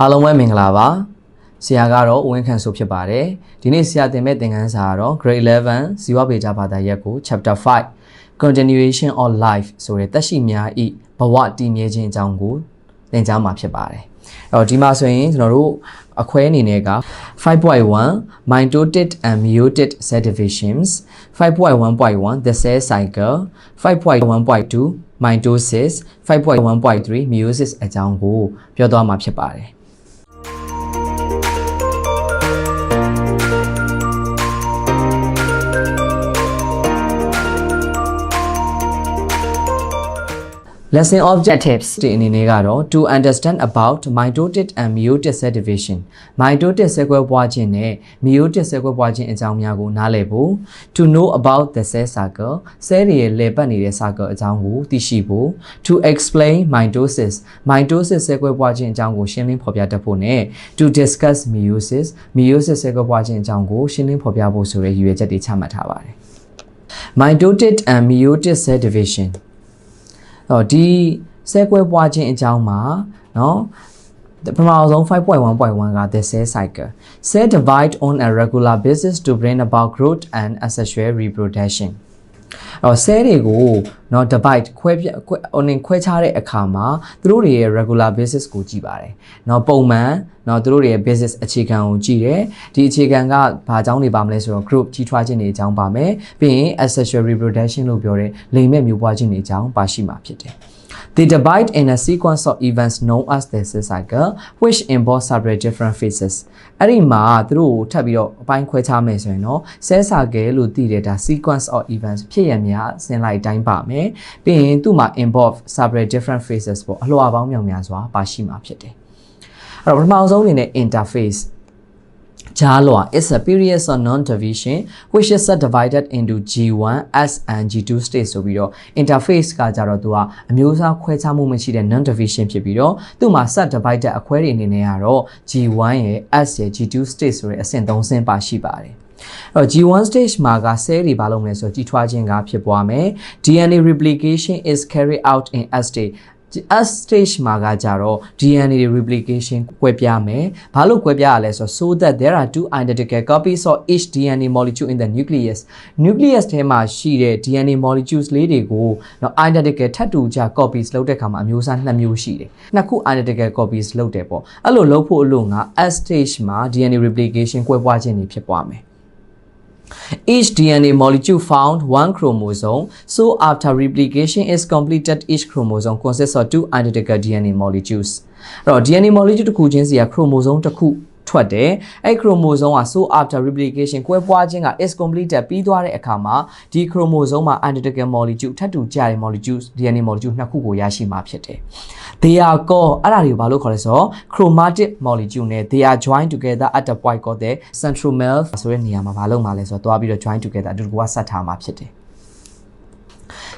အားလုံးပဲမင်္ဂလာပါဆရာကတော့ဦးဝင်းခန့်ဆိုဖြစ်ပါတယ်ဒီနေ့ဆရာသင်မဲ့သင်ခန်းစာကတော့ grade 11ဇီဝဗေဒဘာသာရပ်ကို chapter 5 continuation of life ဆိုတဲ့သက်ရှိများဤဘဝတည်မြဲခြင်းအကြောင်းကိုသင်ကြားမှာဖြစ်ပါတယ်အဲ့တော့ဒီမှာဆိုရင်ကျွန်တော်တို့အခွဲအနေနဲ့က5.1 mitotic and meiotic cell divisions 5.1.1 the cell cycle 5.1.2 mitosis 5.1.3 meiosis အကြောင်းကိုပြောသွားမှာဖြစ်ပါတယ် lesson objectives ဒီအနေနဲ့ကတော့ to understand about mitotic and meiotic cell division mitotic ဆဲကွဲပွားခြင်းနဲ့ meiotic ဆဲကွဲပွားခြင်းအကြောင်းများကိုနားလည်ဖို့ to know about the cell cycle ဆဲတွေရဲ့လည်ပတ်နေတဲ့ cycle အကြောင်းကိုသိရှိဖို့ to explain mitosis mitosis ဆဲကွဲပွားခြင်းအကြောင်းကိုရှင်းလင်းဖော်ပြတတ်ဖို့နဲ့ to discuss meiosis meiosis ဆဲကွဲပွားခြင်းအကြောင်းကိုရှင်းလင်းဖော်ပြဖို့ဆိုတဲ့ရည်ရွယ်ချက်တွေချမှတ်ထားပါတယ် mitotic and meiotic cell division တော့ဒီဆဲကွဲပွားခြင်းအကြောင်းမှာเนาะပထမဆုံး5.1.1က the cell cycle cell divide on a regular basis to bring about growth and asexual reproduction အော် cell တွေကိုเนาะ divide ခွဲပြခွဲဟိုနေခွဲခြားတဲ့အခါမှာသူတို့တွေရဲ့ regular basis ကိုကြည့်ပါတယ်เนาะပုံမှန်เนาะသူတို့တွေရဲ့ basis အခြေခံကိုကြည့်တယ်ဒီအခြေခံကဘာအကြောင်းတွေပါမလဲဆိုတော့ group ကြီးထွားခြင်းတွေအကြောင်းပါမယ်ပြီးရင် asexual reproduction လို့ပြောတဲ့လိင်မဲ့မျိုးပွားခြင်းတွေအကြောင်းပါရှိမှာဖြစ်တယ် They divide in a sequence of events known as the cell cycle which involve several different phases အဲ့ဒီမှာသူတို့ကိုထပ်ပြီးတော့အပိုင်းခွဲခြားမယ်ဆိုရင်တော့ cell cycle လို့သိတဲ့ဒါ sequence of events ဖြစ်ရများဆင်းလိုက်တိုင်းပါမယ်ပြီးရင်သူ့မှာ involve several different phases ပေါ့အလွှာပေါင်းမြောင်များစွာပါရှိမှာဖြစ်တယ်အဲ့တော့ပထမဆုံးအနေနဲ့ interface ကြားလွှာ is a period of non-division which is subdivided into G1, S and G2 state ဆိုပြီးတော့ interface ကကြတော့သူကအမျိုးအစားခွဲခြားမှုမရှိတဲ့ non-division ဖြစ်ပြီးတော့သူ့မှာ subdivided အခွဲတွေအနေနဲ့ကတော့ G1 ရယ် S ရယ် G2 state ဆိုတဲ့အဆင့်၃ဆင့်ပါရှိပါတယ်အဲ့တော့ G1 stage မှာက cell တွေဘာလုပ်မလဲဆိုတော့ကြီးထွားခြင်းကဖြစ်ပွားမယ် DNA replication is carried out in S stage S stage မှာကကြတော့ DNA replication ကွဲပြားမယ်။ဘာလို့ကွဲပြားရလဲဆိုတော့ so that there are two identical copies of each DNA molecule in the nucleus. nucleus ထဲမှာရှိတဲ့ DNA molecules လေးတွေကိုနော် identical ထပ်တူကြ copies လုပ်တဲ့အခါမှာအမျိုးအစားနှစ်မျိုးရှိတယ်။နှစ်ခု identical copies လုပ်တယ်ပေါ့။အဲ့လိုလုပ်ဖို့အလို့ငါ S stage မှာ DNA replication ကွဲပွားခြင်းတွေဖြစ်ပွားမယ်။ Each DNA molecule found one chromosome. So after replication is completed, each chromosome consists of two identical DNA molecules. အဲ့တော့ DNA molecule တစ်ခုချင်းစီက chromosome တစ်ခု ထွက်တယ်အဲ့ chromosome က so after replication ကွဲပွားခြင်းက is completed ပြီးသွားတဲ့အခါမှာဒီ chromosome မှာ identical molecule ထပ်တူကြတဲ့ molecule DNA molecule နှစ်ခုကိုရရှိမှာဖြစ်တယ် they are called အဲ့ဒါတွေကိုဘာလို့ခေါ်လဲဆိုတော့ chromatic molecule နဲ့ they are joined together at the point called the centromere ဆိုတဲ့နေရာမှာဘာလို့မှာလဲဆိုတော့တွားပြီးတော့ join together အတူတူကဆက်ထားမှာဖြစ်တယ်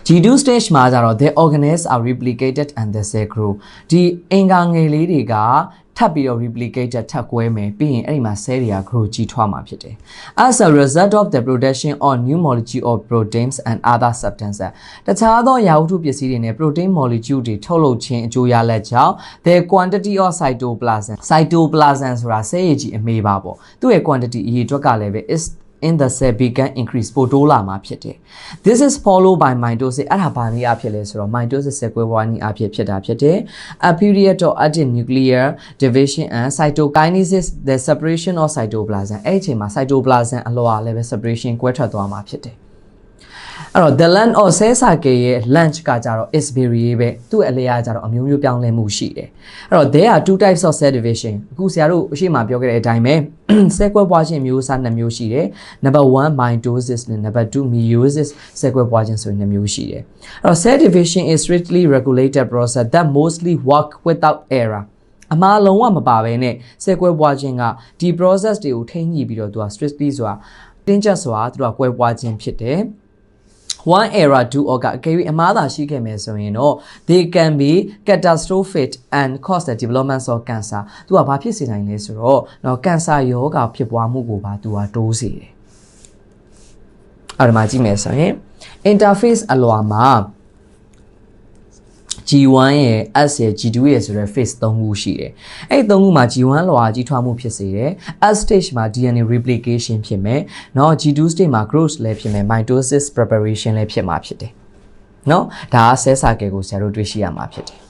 G2 stage မှာကျတော့ the organelles are replicated and the cell grow ဒီအင်္ဂါငယ်လေးတွေက ထပ်ပြီးတော့ replicated ထပ်ကွဲမယ်ပြီးရင်အဲ့ဒီမှာ cell တွေက grow ကြီးထွားမှာဖြစ်တယ် as a result of the production of new molecule of proteins and other substances တခြားသောရာဝတ္ထုပစ္စည်းတွေနဲ့ protein molecule တွေထုတ်လုပ်ခြင်းအကျိုးရလဒ်ကြောင့် the quantity of cytoplasm cytoplasm ဆိုတာ cell ရည်ကြီးအမေးပါပေါ့သူ့ရဲ့ quantity အရေအတွက်ကလည်းပဲ is in the cell began increase ပိုတိုးလာမှာဖြစ်တယ် this is followed by mitosis အဲ့ဒါဘာနည်းအဖြစ်လဲဆိုတော့ mitosis ဆက်ကွဲပွားနည်းအဖြစ်ဖြစ်တာဖြစ်တယ် a period of active nuclear division and cytokinesis the separation of cytoplasm အဲ့ဒီအချိန်မှာ cytoplasm အလွှာလည်းပဲ separation ကွဲထွက်သွားမှာဖြစ်တယ် အဲ့တော့ the land of cell cycle ရဲ့ lunch ကကြတော့ is variable သူ့အလျားကြတော့အမျိုးမျိုးပြောင်းလဲမှုရှိတယ်အဲ့တော့ there are two types of cell division အခုဆရာတို့အရှိမပြောခဲ့တဲ့အတိုင်းပဲ cell ကွဲပွားခြင်းမျိုးစားနှစ်မျိုးရှိတယ် number 1 mitosis နဲ့ number 2 meiosis cell ကွဲပွားခြင်းဆိုရင်နှစ်မျိုးရှိတယ်အဲ့တော့ cell division is strictly regulated process that mostly work without error အမှားလုံးဝမပါဘဲနဲ့ဆဲကွဲပွားခြင်းကဒီ process တွေကိုထိန်းညှိပြီးတော့သူက strictly ဆိုတာတင်းကျပ်စွာသူကကွဲပွားခြင်းဖြစ်တယ် one error do or ကအကယ်၍အမှားသာရှိခဲ့မယ်ဆိုရင်တော့ they can be catastrophic and cause the development of cancer သူကဘာဖြစ်စေနိုင်လဲဆိုတော့တော့ကင်ဆာရောဂါဖြစ်ပွားမှုကိုပါသူကတိုးစေတယ်အဲ့ဒါမှကြည့်မယ်ဆိုရင် interface အလွာမှာ G1 ရဲ့ S ရဲ့ G2 ရဲ့ဆိုတဲ့ phase 3ခုရှိတယ်။အဲ့ဒီ3ခုမှာ G1 လွှာကြီးထွားမှုဖြစ်စေတယ်။ S stage မှာ DNA replication ဖြစ်မယ်။နော် G2 stage မှာ growth လည်းဖြစ်မယ်။ mitosis preparation လည်းဖြစ်မှာဖြစ်တယ်။နော်ဒါက cell cycle ကိုဆရာတို့တွေ့ရှိရမှာဖြစ်တယ်။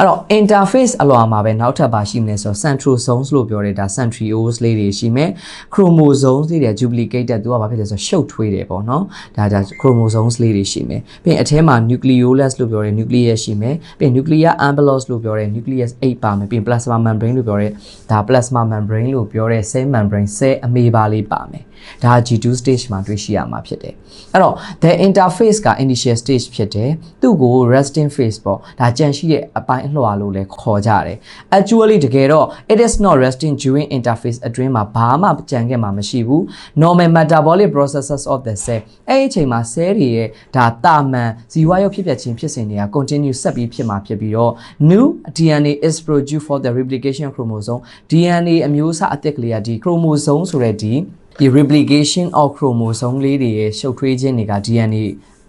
အဲ့တော့ interface အလွာမှာပဲနောက်ထပ်ပါရှိမလဲဆိုတော့ centrosomes လို့ပြောတဲ့ဒါ centrioles လေးတွေရှိမယ် chromosomes လေးတွေ duplicated သူကဘာဖြစ်လဲဆိုတော့ရှုပ်ထွေးတယ်ပေါ့နော်ဒါဒါ chromosomes လေးတွေရှိမယ်ပြီးရင်အထဲမှာ nucleolus လို့ပြောတဲ့ nucleus ရှိမယ်ပြီးရင် nuclear envelopes လို့ပြောတဲ့ nucleus 8ပါမယ်ပြီးရင် plasma membrane လို့ပြောတဲ့ဒါ plasma membrane လို့ပြောတဲ့ cell membrane cell အမေပါလေးပါမယ်ဒါ G2 stage မှာတွေ့ရှိရမှာဖြစ်တယ်အဲ့တော့ the interface က initial stage ဖြစ်တယ်သူ့ကို resting phase ပေါ့ဒါကြန့်ရှိတဲ့အပိုင်းအလွှာလို့လည်းခေါ်ကြတယ် actually တကယ်တော့ it is not resting during interface အတွင်းမှာဘာမှကြံခဲ့မှာမရှိဘူး normal metabolic processes of the cell အဲ့ဒီအချိန်မှာ cell တွေရဲ့ဒါတာမန်ဇီဝရုပ်ဖြစ်ပျက်ခြင်းဖြစ်စဉ်တွေက continue ဆက်ပြီးဖြစ်မှာဖြစ်ပြီးတော့ new DNA is produced for the replication chromosome DNA အမျိုးအစားအသစ်ကလေးကဒီ chromosome ဆိုတဲ့ဒီဒီ replication of chromosome လေးတွေရဲ့ရှုပ်ထွေးခြင်းတွေက DNA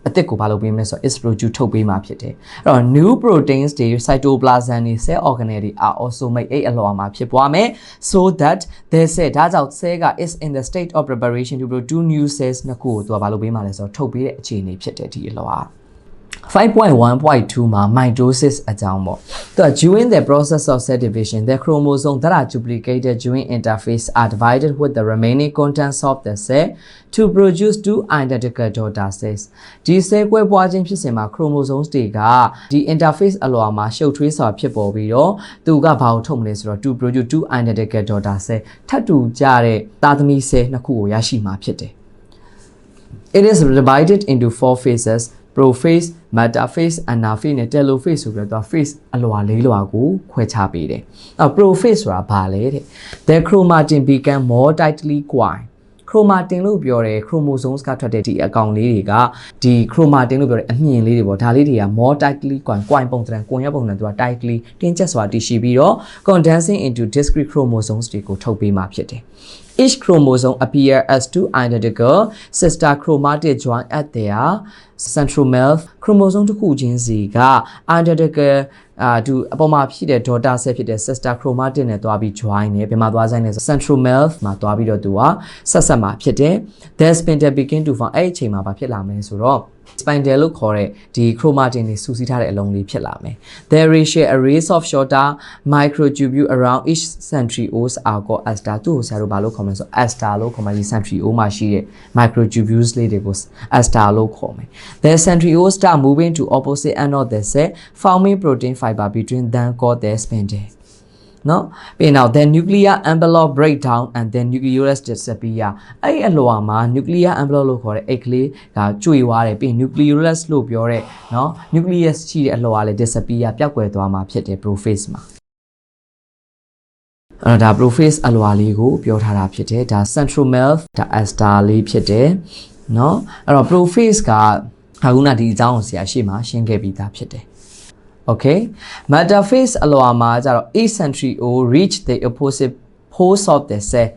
အသစ်ကိုဘာလုပ်ပေးမလဲဆိုတော့ is produce ထုတ်ပေးမှာဖြစ်တယ်အဲ့တော့ new proteins တွေ cytoplasm တွေ cell organelle တွေ are also made အဲ့အလွာမှာဖြစ်ပွားမယ် so that they say ဒါကြောင့် cell က is in the state of preparation to produce new cells နှစ်ခုကိုသူကဘာလုပ်ပေးမှာလဲဆိုတော့ထုတ်ပေးတဲ့အခြေအနေဖြစ်တယ်ဒီအလွာ 5.1.2မှာ mitosis အကြောင်းပေါ့သူက during the process of cell division the chromosome that are duplicated during interphase are divided with the remaining contents of the cell to produce two identical daughter cells ဒီ cell ကွဲပွားခြင်းဖြစ်စဉ်မှာ chromosomes တွေကဒီ interphase အလွာမှာရှုပ်ထွေးစွာဖြစ်ပေါ်ပြီးတော့သူကဘာကိုထုတ်မလဲဆိုတော့ to produce two identical daughter cell ထပ်တူကြတဲ့သားသမီး cell နှစ်ခုကိုရရှိမှာဖြစ်တယ် It is divided into four phases prophase metaphase anaphase နဲ့ telophase ဆိုပြီးတော့ phase အလွာလေးလွာကိုခွဲခြားပေးတယ်။အဲ prophase ဆိုတာဘာလဲတဲ့။ The chromatin become more tightly coiled chromatin လို့ပြောတယ် chromosomes ကထွက်တဲ့ဒီအကောင်လေးတွေကဒီ chromatin လို့ပြောတဲ့အမြင်လေးတွေပေါ့ဒါလေးတွေက more tightly coiled coil ပုံစံကွန်ရက်ပုံစံသူက tightly တင်းကျပ်စွာတည်ရှိပြီးတော့ condensing into discrete chromosomes တွေကိုထုတ်ပေးမှာဖြစ်တယ်။ Each chromosome appear as two identical sister chromatic join at their centromere chromosome တစ်ခုချင်းစီက identical အာသူအပေါ်မှာဖြစ်တဲ့ daughter cell ဖြစ်တဲ့ sister chromatic နဲ့တွားပြီး join နေဘယ်မှာတွားဆိုင်လဲဆို centromere မှာတွားပြီးတော့သူကဆက်ဆက်မှာဖြစ်တယ် the spindle begin to form အဲ့ဒီအချိန်မှာဘာဖြစ်လာမလဲဆိုတော့ spindle လို့ခေါ်တဲ့ဒီ chromatin တွေစုစည်းထားတဲ့အလုံးလေးဖြစ်လာမယ် there is share arrays of shorter microtubule around each centriole are called aster သူ့ကိုဆရာတို့ဘာလို့ခေါ်မလဲဆို aster လို့ခေါ်မှာဒီ centriole မှာရှိတဲ့ microtubules လေးတွေကို aster လို့ခေါ်မယ် the centrioles start moving to opposite end of the cell forming protein fiber between them called the spindle နော်ပြီးနောက် the nuclear envelope breakdown and then nucleus disappear အဲ့ဒီအလွာမှာ nuclear envelope လို့ခေါ်တဲ့အိတ်ကလေးကကျွေသွားတယ်ပြီး nucleus လို့ပြောတဲ့နော် nucleus ရှိတဲ့အလွာလည်း disappear ပျောက်ကွယ်သွားမှာဖြစ်တယ် prophase မှာအဲ့တော့ဒါ prophase အလွာလေးကိုပြောထားတာဖြစ်တယ်ဒါ centromere ဒါ aster လေးဖြစ်တယ်နော်အဲ့တော့ prophase ကအခုနဒီအကြောင်းကိုဆရာရှေ့မှာရှင်းခဲ့ပြီးသားဖြစ်တယ် okay metaphase အလွာမှာကျတော့ a centrio reach the opposite poles of the cell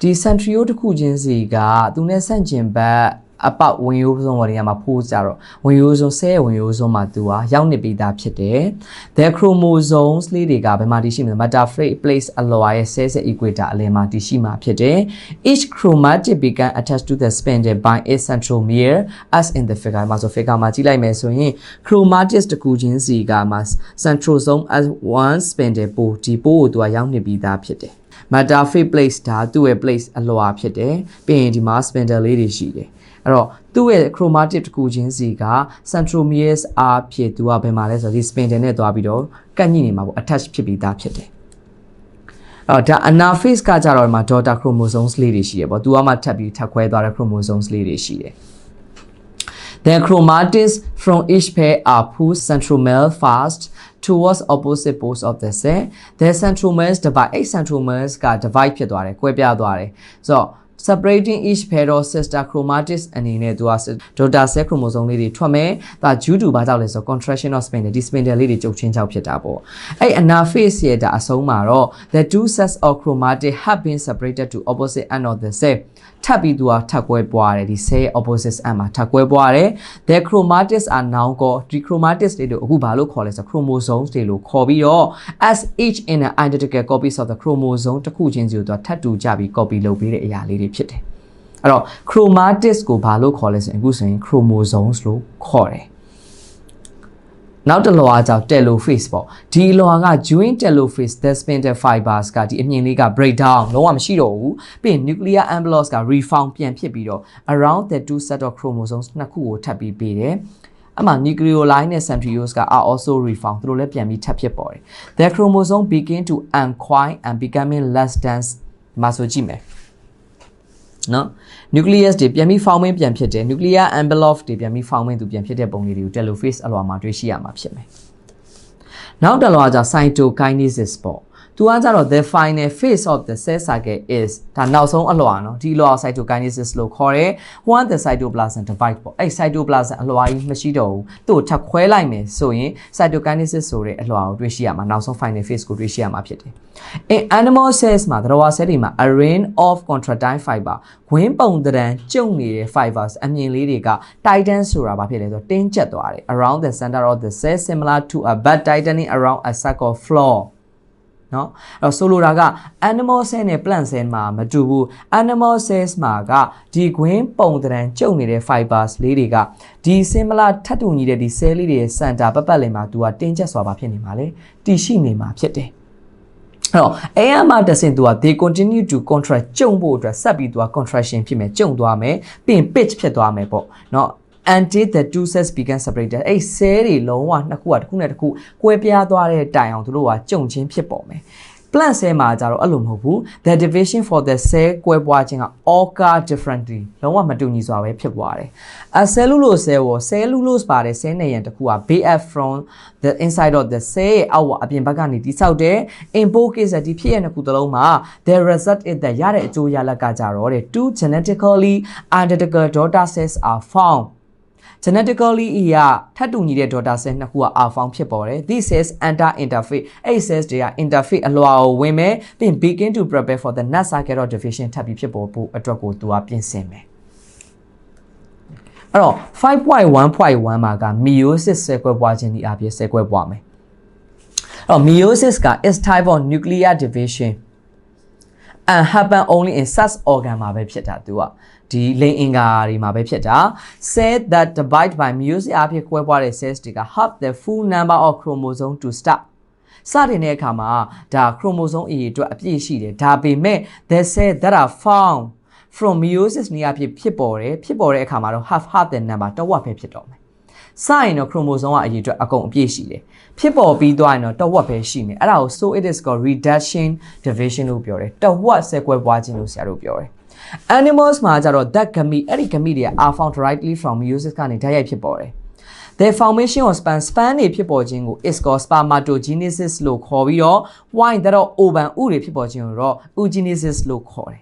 ဒီ centrio တစ်ခုချင်းစီကသူနဲ့ဆန့်ကျင်ဘက် အပေါက်ဝင်ရိုးစုံဝရင်းမှာဖိုးကြတော့ဝင်ရိုးစုံဆဲဝင်ရိုးစုံမှာသူဟာရောက်နေပြီးသားဖြစ်တယ်။ the chromosomes လေးတွေကဘယ်မှာတည်ရှိမလဲ metaphase place အလွာရဲ့ဆဲဆဲ equator အလယ်မှာတည်ရှိမှာဖြစ်တယ်။ each chromatic began attached to the spindle by a centromere as in the figure မှာဆို figure မှာကြည့်လိုက်မယ်ဆိုရင် chromatic တစ်ခုချင်းစီကမှာ centrosome as one spindle ပို့ဒီပို့ကိုသူကရောက်နေပြီးသားဖြစ်တယ်။ metaphase place ဒါသူ့ရဲ့ place အလွာဖြစ်တယ်။ပြီးရင်ဒီမှာ spindle လေးတွေရှိတယ်။ အဲ့တော့သူ့ရဲ့ chromatic တစ်ခုချင်းစီက centromeres အားဖြစ်သူကဘယ်မှာလဲဆိုတော့ဒီ spindle နဲ့တွားပြီးတော့ကန့်ညှိနေမှာပေါ့ attach ဖြစ်ပြီးသားဖြစ်တယ်အော်ဒါ anaphase ကကြတော့ဒီမှာ daughter chromosomes လေးတွေရှိရပေါ့သူကမှထပ်ပြီးထပ်ခွဲသွားတဲ့ chromosomes လေးတွေရှိတယ် The chromatids from each pair are pushed centromere fast towards opposite poles of the cell. The centromeres divide 8 centromeres က divide ဖြစ်သွားတယ်၊ကွဲပြားသွားတယ်။ဆိုတော့ separating each pair of sister chromatids အနေနဲ့သူက daughter cell chromosome လေးတွေထွက်မယ်။ဒါ due to ဘာကြောင့်လဲဆိုတော့ contraction of spindle ဒီ spindle လေးတွေကျုပ်ချင်းကြောက်ဖြစ်တာပေါ့။အဲ့ anaphase ရဲ့ဒါအဆုံးမှာတော့ the two sets of chromatid have been separated to opposite end of the cell ထပ်ပြီးသူကထပ်ကွဲပွားတယ်ဒီ cell ရဲ့ opposite end မှာထပ်ကွဲပွားတယ် the chromatids are now called ဒီ chromatids တွေတို့အခုဘာလို့ခေါ်လဲဆိုတော့ chromosomes တွေလို့ခေါ်ပြီးတော့ as each in an identical copies of the chromosome တစ်ခုချင်းစီကိုသူကထပ်တူကြပြီး copy လုပ်ပေးတဲ့အရာလေးတွေဖြစ်တယ်အဲ့တော့ chromatids ကိုဘာလို့ခေါ်လဲဆိုရင်အခုဆိုရင် chromosomes လို့ခေါ်တယ် နောက်တစ်လွှာကြောင့် telophase ပေါ့ဒီလွှာက joint telophase the spindle fibers ကဒီအမြင်လေးက break down လုံးဝမရှိတော့ဘူးပြီးရင် nuclear envelopes က refound ပြန်ဖြစ်ပြီးတော့ around the two set of chromosomes နှစ်ခုကိုထပ်ပြီးပေးတယ်အမှ nucleoli နဲ့ centrioles က are also refound သူတို့လည်းပြန်ပြီးထပ်ဖြစ်ပေါ်တယ် the chromosome begin to uncoil and becoming less dense ဒီမှာဆိုကြည့်မယ် နော် nucleus တွေပြန်ပြီး forming ပြန်ဖြစ်တယ် nuclear envelope တွေပြန်ပြီး forming သူပြန်ဖြစ်တဲ့ပုံလေးတွေကို telophase အလွှာမှာတွေ့ရှိရမှာဖြစ်မယ်နောက်တစ်လွှာကျ cytokinesis ပေါ့ သူကကြတော့ the final phase of the cell cycle is ဒါနောက်ဆုံးအလွှာနော်ဒီအလွှာ cytokinesis လို့ခေါ်တယ် when the cytoplasm divide ပေါ့အဲ့ cytoplasm အလွှာကြီးမရှိတော့ဘူးသူ့ကိုထပ်ခွဲလိုက်မယ်ဆိုရင် cytokinesis ဆိုတဲ့အလွှာကိုတွေ့ရှိရမှာနောက်ဆုံး final phase ကိုတွေ့ရှိရမှာဖြစ်တယ် in animal cells မှာသတ္တဝါ cell တွေမှာ a ring of contractile fiber ဝင်းပုံတရံကျုံနေတဲ့ fibers အမြင်လေးတွေက titan ဆိုတာဘာဖြစ်လဲဆိုတော့တင်းကျပ်သွားတယ် around the center of the cell similar to a bud tightening around a circle floor နော်အဲ့တော့ဆိုလိုတာက animal cell နဲ့ plant cell မှာမတူဘူး animal cells မှာကဒီခွင်းပုံတရံကျုပ်နေတဲ့ fibers လေးတွေကဒီ similar ထပ်တူညီတဲ့ဒီ cell လေးတွေရဲ့ center ပတ်ပတ်လည်မှာသူကတင်းကျပ်စွာပါဖြစ်နေမှာလေတည်ရှိနေမှာဖြစ်တယ်အဲ့တော့အဲအမတဆင်သူက they continue to contract ကျုံဖို့အတွက်ဆက်ပြီးသူက contraction ဖြစ်မယ်ကျုံသွားမယ်ပြီးရင် pitch ဖြစ်သွားမယ်ပေါ့เนาะ until the two cells become separated အဲ့ cell တွေလုံးဝနှစ်ခုကတစ်ခုနဲ့တစ်ခုကွဲပြားသွားတဲ့တိုင်အောင်သူတို့ကကြုံချင်းဖြစ်ပေါ်မယ် plant cell မှာကြတော့အဲ့လိုမဟုတ်ဘူး the division for the cell ကွဲပွားခြင်းက occur differently လုံးဝမတူညီစွာပဲဖြစ်ပွားတယ် a cellulose cell ကို cellulose ပါတဲ့ cell နေရန်တစ်ခုက bf from the inside of the cell ရဲ့အောက်အပြင်ဘက်ကနေတိဆောက်တယ် in both cases ဒီဖြစ်ရတဲ့ခုတစ်လုံးမှာ the result is that ရတဲ့အကျိုးရလဒ်ကကြတော့တဲ့ two genetically identical daughter cells are found genetically အရာထပ်တူညီတဲ့ daughter cell နှစ်ခုက are found ဖြစ်ပေါ်တယ် these cells enter interface အဲ့ cells တွေက interface အလွှာကိုဝင်မယ်ပြီး begin to prepare for the next cycle of division ထပ်ပြီးဖြစ်ပေါ်ဖို့အတွက်ကိုသူကပြင်ဆင်မယ်အဲ့တော့5.1.1မှာက meiosis ဆဲကွဲပွားခြင်းဒီအပြည့်ဆဲကွဲပွားမယ်အဲ့တော့ meiosis က is type of nuclear division and happen only in such organ မှာပဲဖြစ်တာသူက ဒီလိန်အင်္ဂါတွေမှာပဲဖြစ်တာ cell that divide by meiosis အဖြစ်ကွဲပွားတဲ့ cells တွေက have the full number of chromosome to start စတင်တဲ့အခါမှာဒါ chromosome အရေအတွက်အပြည့်ရှိတယ်ဒါပေမဲ့ the cell that are found from meiosis နေရာဖြစ်ဖြစ်ပေါ်တယ်ဖြစ်ပေါ်တဲ့အခါမှာတော့ half half the number တဝက်ပဲဖြစ်တော့မယ်စရင်တော့ chromosome ကအရေးအတွက်အကုန်အပြည့်ရှိတယ်ဖြစ်ပေါ်ပြီးသွားရင်တော့တဝက်ပဲရှိမယ်အဲ့ဒါကို so it is called reduction division လို့ပြောတယ်တဝက်ဆက်ကွဲပွားခြင်းလို့ဆရာတို့ပြောတယ် animals မှာကျတော့ that gamete အဲ့ဒီ gamete တွေက are found directly from meiosis ကနေဓာတ်ရိုက်ဖြစ်ပေါ်တယ် the formation of sperm sperm တွေဖြစ်ပေါ်ခြင်းကို is called spermatogenesis လို့ခေါ်ပြီးတော့ wine တော့ ovum ဥတွေဖြစ်ပေါ်ခြင်းကိုတော့ oogenesis လို့ခေါ်တယ်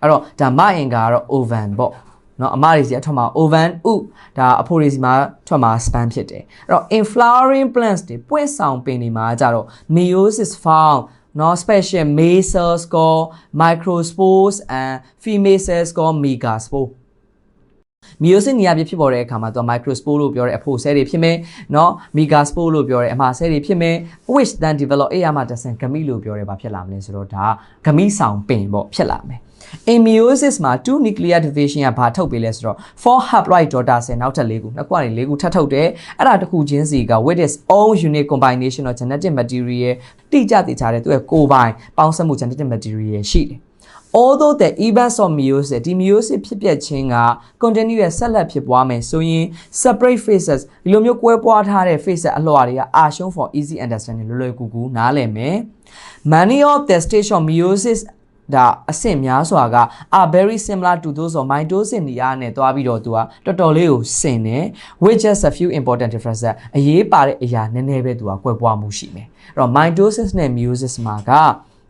အဲ့တော့ဒါမအင်္ဂါကတော့ ovum ပေါ့เนาะအမတွေစီအထွက်မှာ ovum ဥဒါအဖိုတွေစီမှာထွက်မှာ span ဖြစ်တယ်အဲ့တော့ in flowering plants တွေပွင့်ဆောင်ပင်တွေမှာကြတော့ meiosis found နော် special male cells called microspores and female cells called megaspore မီယိုစစ်နေရာပြဖြစ်ပေါ်တဲ့အခါမှာသူက microspore လို့ပြောတဲ့အဖို့ဆဲတွေဖြစ်မယ်เนาะ megaspore လို့ပြောတဲ့အမှာဆဲတွေဖြစ်မယ် which then develop အေးရမှာတဆန်ဂမိလို့ပြောရဲပါဖြစ်လာမလဲဆိုတော့ဒါဂမိဆောင်ပင်ပေါ့ဖြစ်လာမယ် in meiosis မှာ2 nuclear division ကဘာထုတ်ပေးလဲဆိုတော့4 haploid daughter cell နောက်ထပ်၄ခုနှစ်ခုကနေ၄ခုထပ်ထုတ်တယ်အဲ့ဒါတစ်ခုချင်းစီက with its own unique combination of genetic material တိကျတိကျတဲ့သူရဲ့ကိုယ်ပိုင်ပေါင်းစပ်မှု genetic material ရှိတယ် although the events of meiosis ဒီ meiosis ဖြစ်ပျက်ခြင်းက continuous ဆက်လက်ဖြစ်ပွားမယ်ဆိုရင် separate phases ဒီလိုမျိုးကွဲပွားထားတဲ့ phases အလွှာတွေက are shown for easy understanding လွယ်လွယ်ကူကူနားလည်မယ် many of the stage of meiosis ဒါအဆင့်များစွာက are very similar to those of mitosis နေရာနဲ့တွားပြီးတော့သူကတော်တော်လေးကိုဆင်တယ် which just a few important differences အရေးပါတဲ့အရာနည်းနည်းပဲသူကကွဲပွားမှုရှိမယ်အဲ့တော့ mitosis နဲ့ meiosis မှာက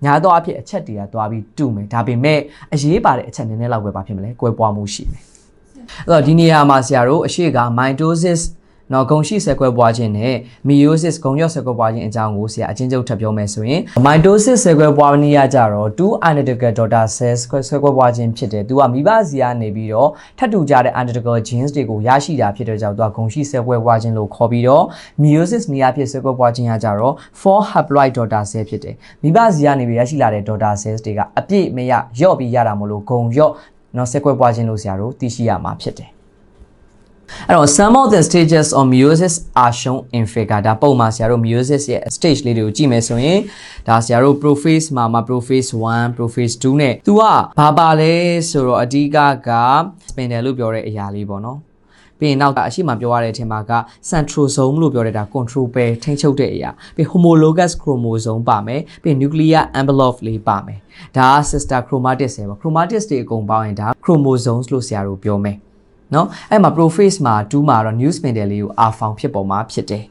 ညာတော့အဖြစ်အချက်တွေကသွားပြီးတူမယ်ဒါပေမဲ့အရေးပါတဲ့အချက်နည်းနည်းလောက်ပဲပါဖြစ်မလဲကွဲပွားမှုရှိမယ်အဲ့တော့ဒီနေရာမှာဆရာတို့အရှိက mitosis နော်ဂုံရှိဆက်ကွဲပွားခြင်းနဲ့ meiosis ဂုံရော့ဆက်ကွဲပွားခြင်းအကြောင်းကိုဆရာအချင်းချုပ်ထပ်ပြောမယ်ဆိုရင် mitosis ဆက်ကွဲပွားနည်းရကြတော့2 identical daughter cells ဆက်ကွဲပွားခြင်းဖြစ်တယ်သူကမိဘစီကနေပြီးတော့ထပ်တူကြတဲ့ identical genes တွေကိုရရှိတာဖြစ်တဲ့ကြောင့်သူကဂုံရှိဆက်ကွဲပွားခြင်းလို့ခေါ်ပြီးတော့ meiosis နည်းအဖြစ်ဆက်ကွဲပွားခြင်းရကြတော့4 haploid daughter cell ဖြစ်တယ်မိဘစီကနေပြီးရရှိလာတဲ့ daughter cells တွေကအပြည့်မရရော့ပြီးရတာမလို့ဂုံရော့နော်ဆက်ကွဲပွားခြင်းလို့ဆရာတို့သိရှိရမှာဖြစ်တယ် အဲ့တော့ some of the stages of meiosis are shown in figure ဒါပုံမှာဆရာတို့ meiosis ရဲ့ stage လေးတွေကိုကြည့်မယ်ဆိုရင်ဒါဆရာတို့ prophase မှာမှာ prophase 1 prophase 2နဲ့ तू ကဘာပါလဲဆိုတော့အဓိကက spindle လို့ပြောတဲ့အရာလေးပေါ့နော်ပြီးရင်နောက်ကအရှိမပြောရတဲ့အထင်မှာက centrosome လို့ပြောတဲ့ဒါ control pair ထိန်းချုပ်တဲ့အရာပြီး homologous chromosome ပါမယ်ပြီး nuclear envelope လေးပါမယ်ဒါက sister chromatins ပဲပေါ့ chromatins တွေအကုန်ပေါင်းရင်ဒါ chromosomes လို့ဆရာတို့ပြောမယ် နော်အဲ့မှာ prophase မှာ2မှာတော့ new spindle လေးကို R form ဖြစ်ပေါ်မှာဖြစ်တယ်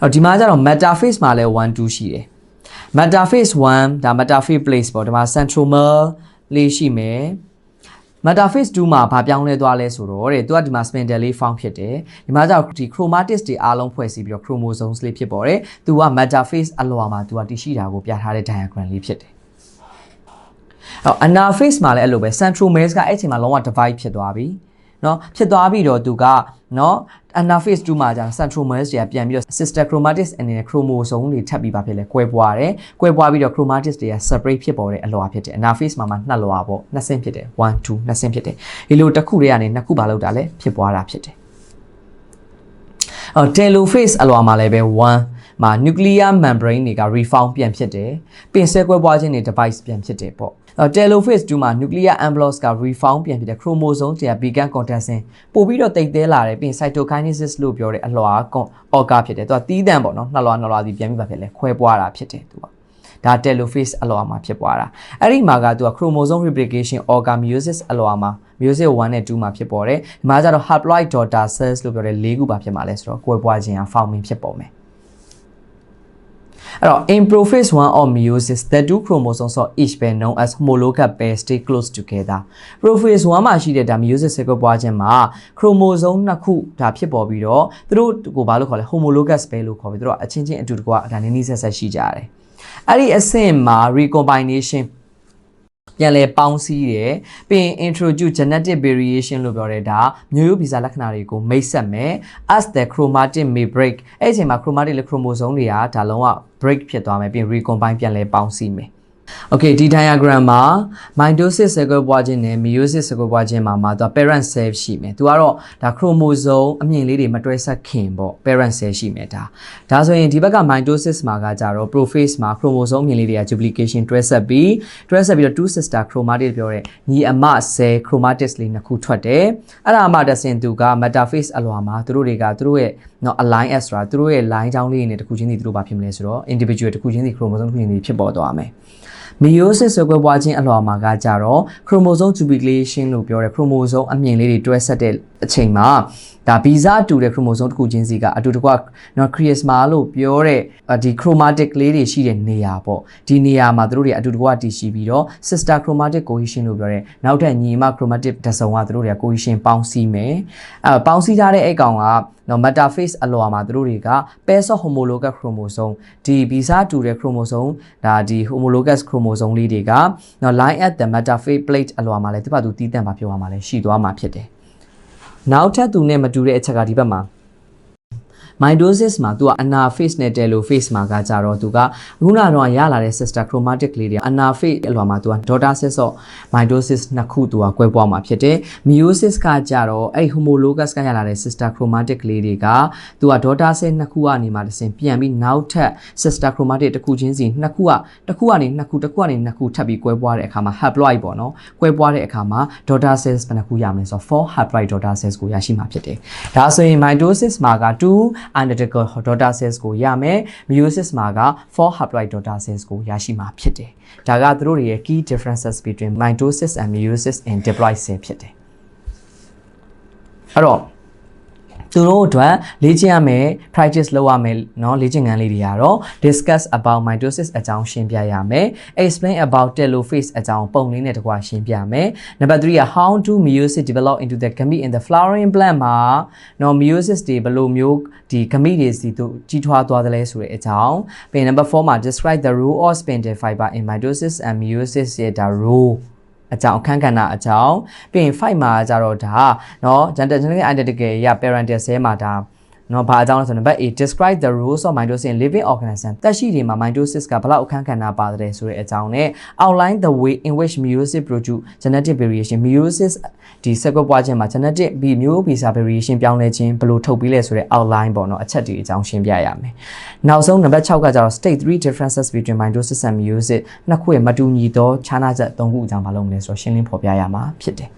အဲ့တော့ဒီမှာကျတော့ metaphase မှာလည်း1 2ရှိတယ် metaphase 1ဒါ metaphase place ပေါ့ဒီမှာ centromer လေးရှိမယ် metaphase 2မှာဘာပြောင်းလဲသွားလဲဆိုတော့တဲ့သူကဒီမှာ spindle လေး form ဖြစ်တယ်ဒီမှာကျတော့ဒီ chromatins တွေအားလုံးဖွဲ့စည်းပြီးတော့ chromosomes လေးဖြစ်ပေါ်တယ်သူက metaphase အလွာမှာသူကတည်ရှိတာကိုပြထားတဲ့ diagram လေးဖြစ်တယ် အော် anaphase မှာလည်းအဲ့လိုပဲ centromere ကအဲ့ချိန်မှာလုံးဝ divide ဖြစ်သွားပြီเนาะဖြစ်သွားပြီးတော့သူကเนาะ anaphase 2မှာကျတော့ centromere တွေကပြန်ပြီးတော့ sister chromatins အနေနဲ့ chromosome တွေထပ်ပြီးပါဖြစ်လဲကွဲပွားတယ်ကွဲပွားပြီးတော့ chromatins တွေက separate ဖြစ်ပေါ်တဲ့အလွာဖြစ်တယ် anaphase မှာမှနှစ်လွာပေါ့နှစ်ဆင့်ဖြစ်တယ်1 2နှစ်ဆင့်ဖြစ်တယ်ဒီလိုတစ်ခုတည်းကနေနှစ်ခုပါလောက်တာလဲဖြစ်ပွားတာဖြစ်တယ်အော် telophase အလွာမှာလည်းပဲ1မှာ nuclear membrane တွေက reform ပြန်ဖြစ်တယ်ပင်ဆက်ကွဲပွားခြင်းတွေ device ပြန်ဖြစ်တယ်ပေါ့အော် telophase 2မှာ nuclear envelopes က reform ပြန်ဖြစ်တယ် chromosome တွေက began condensin ပို့ပြီးတော့တိတ်သေးလာတယ်ပြီးရင် cytokinesis လို့ပြောတဲ့အလွာ orga ဖြစ်တယ်သူကတီးတန့်ပေါ့နော်နှစ်လွာနှစ်လွာစီပြန်ပြီးပါဖြစ်လဲခွဲပွားတာဖြစ်တယ်သူကဒါ telophase အလွာမှာဖြစ်ပွားတာအဲ့ဒီမှာကသူက chromosome replication orga meiosis အလွာမှာ meiosis 1နဲ့2မှာဖြစ်ပေါ်တယ်ဒီမှာကျတော့ haploid daughter cells လို့ပြောတဲ့၄ခုပါဖြစ်မှာလဲဆိုတော့ကွဲပွားခြင်းက forming ဖြစ်ပေါ်မယ် အဲ့တော့ in prophase 1 of meiosis the two chromosomes of each pair known as homologous pair stay close together prophase 1မှာရှိတဲ့ဒါ meiosis ဆက်ကွဲပွားခြင်းမှာ chromosome နှစ်ခုဒါဖြစ်ပေါ်ပြီးတော့သူတို့ကိုဘာလို့ခေါ်လဲ homologous pair လို့ခေါ်ပြီးသူတို့ကအချင်းချင်းအတူတကွဒါနည်းနည်းဆက်ဆက်ရှိကြတယ်အဲ့ဒီအဆင့်မှာ recombination ပြန်လဲပေါင်းစည်းတယ်ပြီးရင် introduce genetic variation လို့ပြောတဲ့ဒါမျိုးရိုးဗီဇလက္ခဏာတွေကိုမိတ်ဆက်မယ် as the chromatin may break အဲ့ဒီအချိန်မှာ chromatin လေ chromosome တွေကဒါလုံးဝ break ဖြစ်သွားမယ်ပြီးရင် recombine ပြန်လဲပေါင်းစည်းမယ် Okay ဒီ diagram မှာ mitosis ဆဲကွဲပွားခြင်းနဲ့ meiosis ဆဲကွဲပွားခြင်းမှာမှာသူက parent cell ရှိမယ်။သူကတော့ဒါ chromosome အမြင်လေးတွေမတွဲဆက်ခင်ပေါ့ parent cell ရှိမယ်ဒါ။ဒါဆိုရင်ဒီဘက်က mitosis မှာကကြတော့ prophase မှာ chromosome အမြင်လေးတွေက duplication တွဲဆက်ပြီးတွဲဆက်ပြီးတော့ two sister chromatid ပြောတဲ့ညီအမ cell chromatids လေးနှစ်ခုထွက်တယ်။အဲ့ဒါမှတဆင်သူက metaphase အလွာမှာသူတို့တွေကသူတို့ရဲ့နော် align s ဆိုတာသူတို့ရဲ့ line ချောင်းလေးတွေနဲ့တစ်ခုချင်းစီသူတို့ဘာဖြစ်မလဲဆိုတော့ individual တစ်ခုချင်းစီ chromosome တစ်ခုချင်းစီဖြစ်ပေါ်သွားမယ်။ meiosis ဆိုကွဲပွားခြင်းအလွှာမှာကကြတော့ chromosome duplication လို့ပြောတဲ့ chromosome အမြင်လေးတွေတွဲဆက်တဲ့ အချိန်မှာဒါဗီဇတူတဲ့ chromosome တစ်ခုချင်းစီကအတူတကွနော် chiasma လို့ပြောတဲ့ဒီ chromatic လေးတွေရှိတဲ့နေရာပေါ့ဒီနေရာမှာတို့တွေအတူတကွတည်ရှိပြီးတော့ sister chromatic cohesion လို့ပြောတဲ့နောက်ထပ်ညီမ chromatic တစ်စုံကတို့တွေက cohesion ပေါင်းစည်းမယ်အဲပေါင်းစည်းထားတဲ့အဲ့ကောင်ကနော် metaphase အလွာမှာတို့တွေက pairs of homologous chromosome ဒီဗီဇတူတဲ့ chromosome ဒါဒီ homologous chromosome လေးတွေကနော် line at the metaphase plate အလွာမှာလည်းသူ့ဘာသူတီးတန့်ပါပြောရမှာလဲရှိသွားမှာဖြစ်တယ် နောက်ထပ်သူနဲ့မတူတဲ့အချက်ကဒီဘက်မှာ mitosis မှာသူက anaphase နဲ့ telophase မှာကကြတော့သူကခုနကတော့ရလာတဲ့ sister chromatic လေးတွေ anaphase အလွာမှာသူက daughter cells of mitosis နှစ်ခုသူကကွဲပွားမှာဖြစ်တယ် meiosis ကကြတော့အဲ့ homologous ကရလာတဲ့ sister chromatic လေးတွေကသူက daughter cell နှစ်ခုကနေမှတစ်ဆင့်ပြန်ပြီးနောက်ထပ် sister chromatic တစ်ခုချင်းစီနှစ်ခုကတစ်ခုကနေနှစ်ခုတစ်ခုကနေနှစ်ခုထပ်ပြီးကွဲပွားတဲ့အခါမှာ haploid ပေါ့နော်ကွဲပွားတဲ့အခါမှာ daughter cells ဘယ်နှခုရမလဲဆိုတော့4 haploid daughter cells ကိုရရှိမှာဖြစ်တယ်ဒါဆိုရင် mitosis မှာက2 identical daughter cells ကိုရမယ် meiosis မှာက4 haploid daughter cells ကိုရရှိမှာဖြစ်တယ်ဒါကသူတို့တွေရဲ့ key differences between mitosis and meiosis in diploid cell ဖြစ်တယ်အဲ့တော့ သူတို့အတွက်လေ့ကျင့်ရမယ် practice လုပ်ရမယ်เนาะလေ့ကျင့်ခန်းလေးတွေကတော့ discuss about mitosis အကြောင်းရှင်းပြရမယ် explain about telophase အကြောင်းပုံလေးနဲ့တကွာရှင်းပြမယ် number 3က how do meiosis develop into the gamete in the flowering plant မှာเนาะ meiosis တွေဘယ်လိုမျိုးဒီ gamete တွေစီတို့ကြီးထွားသွားသလဲဆိုတဲ့အကြောင်းပြီးရင် number 4မှာ describe the role of spindle fiber in mitosis and meiosis ရဲ့ဒါ role အကြောင်းအခန်းကဏ္ဍအကြောင်းပြီးရင် fight မှာကြတော့ဒါเนาะ gender genetic identical ရ parental cell မှာဒါ နော်ဘာအကြောင်းလဲဆိုရင် but a describe the rules of mitosis in living organism တက်ရှိတွေမှာ mitosis ကဘလောက်အခန်းကဏ္ဍပါတယ်ဆိုတဲ့အကြောင်းနဲ့ outline the way in which meiosis produce genetic variation meiosis ဒီဆက်ကွက်ပွားခြင်းမှာ genetic ဘီမျိုးဗီဇာ variation ပြောင်းလဲခြင်းဘယ်လိုထုတ်ပြီးလဲဆိုတဲ့ outline ပေါ့နော်အချက်ဒီအကြောင်းရှင်းပြရမယ်နောက်ဆုံးနံပါတ်6ကကျတော့ state 3 differences between mitosis and meiosis နှစ်ခုရဲ့မတူညီသောခြားနားချက်၃ခုအကြောင်းမလုပ်မလဲဆိုတော့ရှင်းလင်းဖော်ပြရမှာဖြစ်တယ်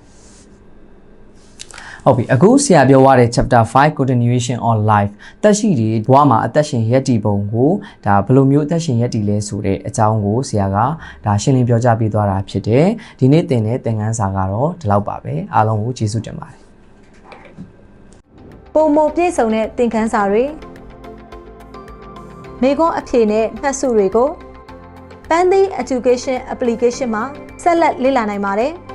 ဟုတ်ပြီအခုဆရာပြောရတဲ့ chapter 5 continuation on life တက်ရှိတွေဘဝမှာအသက်ရှင်ရက်တည်ပုံကိုဒါဘယ်လိုမျိုးအသက်ရှင်ရက်တည်လဲဆိုတဲ့အကြောင်းကိုဆရာကဒါရှင်းလင်းပြောကြားပေးသွားတာဖြစ်တယ်ဒီနေ့သင်တဲ့သင်ခန်းစာကတော့ဒီလောက်ပါပဲအားလုံးကိုကျေးဇူးတင်ပါတယ်ပုံမပြည့်စုံတဲ့သင်ခန်းစာတွေမိခွန်းအဖြေနဲ့မှတ်စုတွေကို Pandy Education Application မှာဆက်လက်လေ့လာနိုင်ပါတယ်။